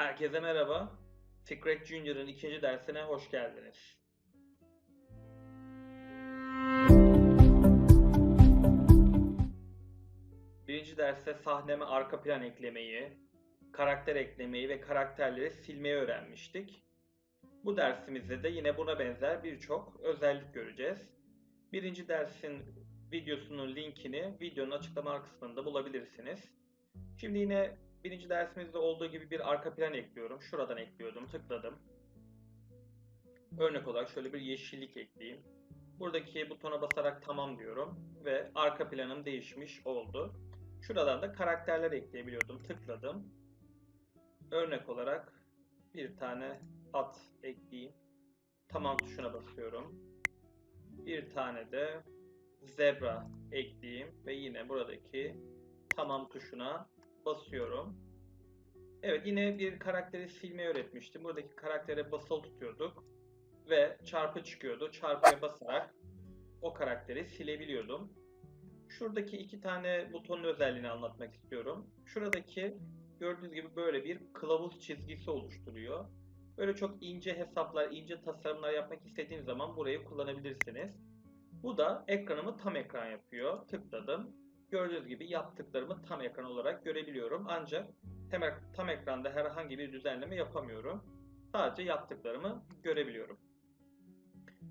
Herkese merhaba. Secret Junior'ın ikinci dersine hoş geldiniz. Birinci derste sahneme arka plan eklemeyi, karakter eklemeyi ve karakterleri silmeyi öğrenmiştik. Bu dersimizde de yine buna benzer birçok özellik göreceğiz. Birinci dersin videosunun linkini videonun açıklama kısmında bulabilirsiniz. Şimdi yine birinci dersimizde olduğu gibi bir arka plan ekliyorum. Şuradan ekliyordum, tıkladım. Örnek olarak şöyle bir yeşillik ekleyeyim. Buradaki butona basarak tamam diyorum ve arka planım değişmiş oldu. Şuradan da karakterler ekleyebiliyordum. Tıkladım. Örnek olarak bir tane at ekleyeyim. Tamam tuşuna basıyorum. Bir tane de zebra ekleyeyim ve yine buradaki tamam tuşuna basıyorum. Evet yine bir karakteri silmeyi öğretmiştim. Buradaki karaktere basılı tutuyorduk ve çarpı çıkıyordu. Çarpıya basarak o karakteri silebiliyordum. Şuradaki iki tane butonun özelliğini anlatmak istiyorum. Şuradaki gördüğünüz gibi böyle bir kılavuz çizgisi oluşturuyor. Böyle çok ince hesaplar, ince tasarımlar yapmak istediğiniz zaman burayı kullanabilirsiniz. Bu da ekranımı tam ekran yapıyor. Tıkladım. Gördüğünüz gibi yaptıklarımı tam ekran olarak görebiliyorum. Ancak tam, ekranda herhangi bir düzenleme yapamıyorum. Sadece yaptıklarımı görebiliyorum.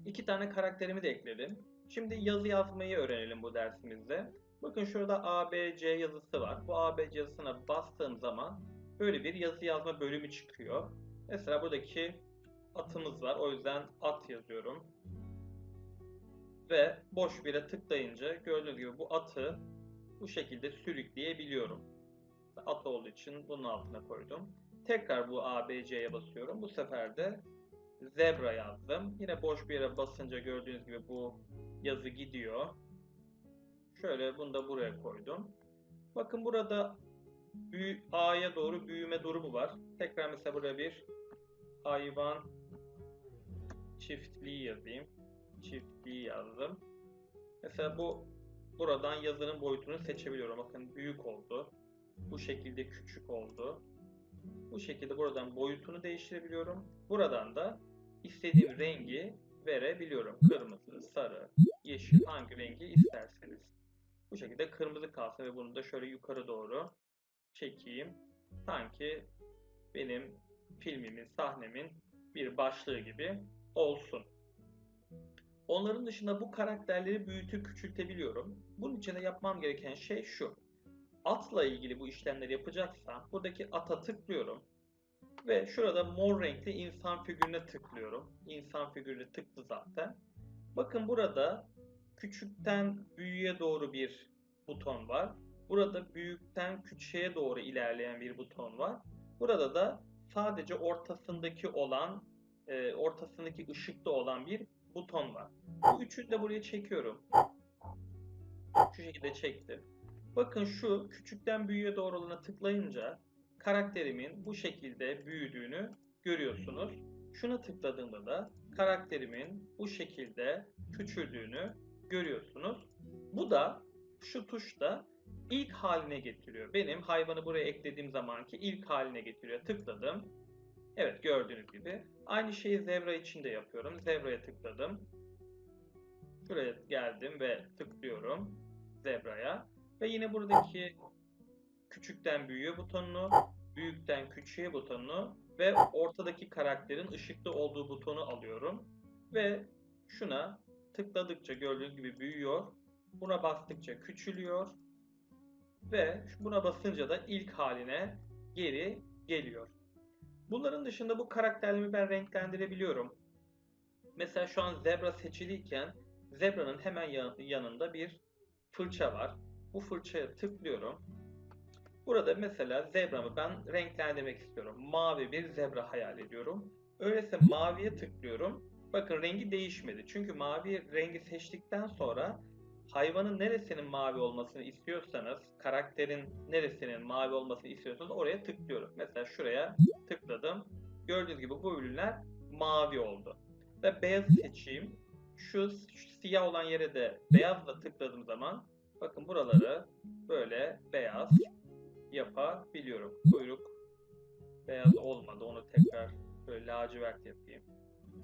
İki tane karakterimi de ekledim. Şimdi yazı yazmayı öğrenelim bu dersimizde. Bakın şurada ABC yazısı var. Bu ABC yazısına bastığım zaman böyle bir yazı yazma bölümü çıkıyor. Mesela buradaki atımız var. O yüzden at yazıyorum. Ve boş bire tıklayınca gördüğünüz gibi bu atı bu şekilde sürükleyebiliyorum. At olduğu için bunun altına koydum. Tekrar bu ABC'ye basıyorum. Bu sefer de zebra yazdım. Yine boş bir yere basınca gördüğünüz gibi bu yazı gidiyor. Şöyle bunu da buraya koydum. Bakın burada A'ya doğru büyüme durumu var. Tekrar mesela buraya bir hayvan çiftliği yazayım. Çiftliği yazdım. Mesela bu buradan yazının boyutunu seçebiliyorum. Bakın büyük oldu. Bu şekilde küçük oldu. Bu şekilde buradan boyutunu değiştirebiliyorum. Buradan da istediğim rengi verebiliyorum. Kırmızı, sarı, yeşil hangi rengi isterseniz. Bu şekilde kırmızı kalsın ve bunu da şöyle yukarı doğru çekeyim. Sanki benim filmimin, sahnemin bir başlığı gibi olsun. Onların dışında bu karakterleri büyütüp küçültebiliyorum. Bunun için de yapmam gereken şey şu. Atla ilgili bu işlemleri yapacaksam buradaki ata tıklıyorum. Ve şurada mor renkli insan figürüne tıklıyorum. İnsan figürüne tıktı zaten. Bakın burada küçükten büyüğe doğru bir buton var. Burada büyükten küçüğe doğru ilerleyen bir buton var. Burada da sadece ortasındaki olan, e, ortasındaki ışıkta olan bir buton var. Bu üçünü de buraya çekiyorum. Şu şekilde çektim. Bakın şu küçükten büyüğe doğru olana tıklayınca karakterimin bu şekilde büyüdüğünü görüyorsunuz. Şuna tıkladığımda da karakterimin bu şekilde küçüldüğünü görüyorsunuz. Bu da şu tuşta ilk haline getiriyor. Benim hayvanı buraya eklediğim zamanki ilk haline getiriyor. Tıkladım. Evet gördüğünüz gibi. Aynı şeyi zebra için de yapıyorum. Zebraya tıkladım. Şuraya geldim ve tıklıyorum zebraya. Ve yine buradaki küçükten büyüğe butonunu, büyükten küçüğe butonunu ve ortadaki karakterin ışıklı olduğu butonu alıyorum. Ve şuna tıkladıkça gördüğünüz gibi büyüyor. Buna bastıkça küçülüyor. Ve buna basınca da ilk haline geri geliyor. Bunların dışında bu karakterlerimi ben renklendirebiliyorum. Mesela şu an zebra seçiliyken zebranın hemen yanında bir fırça var. Bu fırçaya tıklıyorum. Burada mesela zebramı ben renklendirmek istiyorum. Mavi bir zebra hayal ediyorum. Öyleyse maviye tıklıyorum. Bakın rengi değişmedi. Çünkü mavi rengi seçtikten sonra hayvanın neresinin mavi olmasını istiyorsanız, karakterin neresinin mavi olmasını istiyorsanız oraya tıklıyorum. Mesela şuraya tıkladım. Gördüğünüz gibi bu ürünler mavi oldu. Ve beyaz seçeyim. Şu, şu siyah olan yere de beyazla tıkladığım zaman bakın buraları böyle beyaz yapabiliyorum. Kuyruk Beyaz olmadı. Onu tekrar şöyle lacivert yapayım.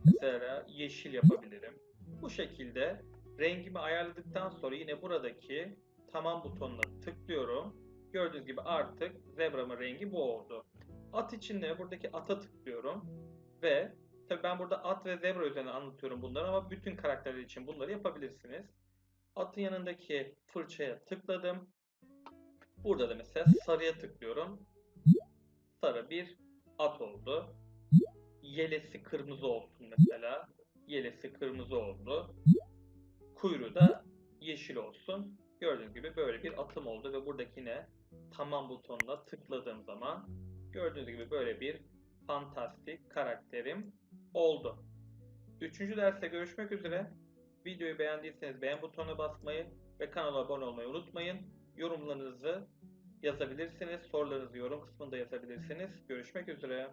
Mesela yeşil yapabilirim. Bu şekilde rengimi ayarladıktan sonra yine buradaki tamam butonuna tıklıyorum. Gördüğünüz gibi artık zebramın rengi bu oldu. At için de buradaki ata tıklıyorum ve tabi ben burada at ve zebra üzerine anlatıyorum bunları ama bütün karakterler için bunları yapabilirsiniz. Atın yanındaki fırçaya tıkladım. Burada da mesela sarıya tıklıyorum. Sarı bir at oldu. Yelesi kırmızı olsun mesela. Yelesi kırmızı oldu. Kuyruğu da yeşil olsun. Gördüğünüz gibi böyle bir atım oldu ve buradaki yine tamam butonuna tıkladığım zaman gördüğünüz gibi böyle bir fantastik karakterim oldu. Üçüncü derste görüşmek üzere. Videoyu beğendiyseniz beğen butonuna basmayı ve kanala abone olmayı unutmayın. Yorumlarınızı yazabilirsiniz. Sorularınızı yorum kısmında yazabilirsiniz. Görüşmek üzere.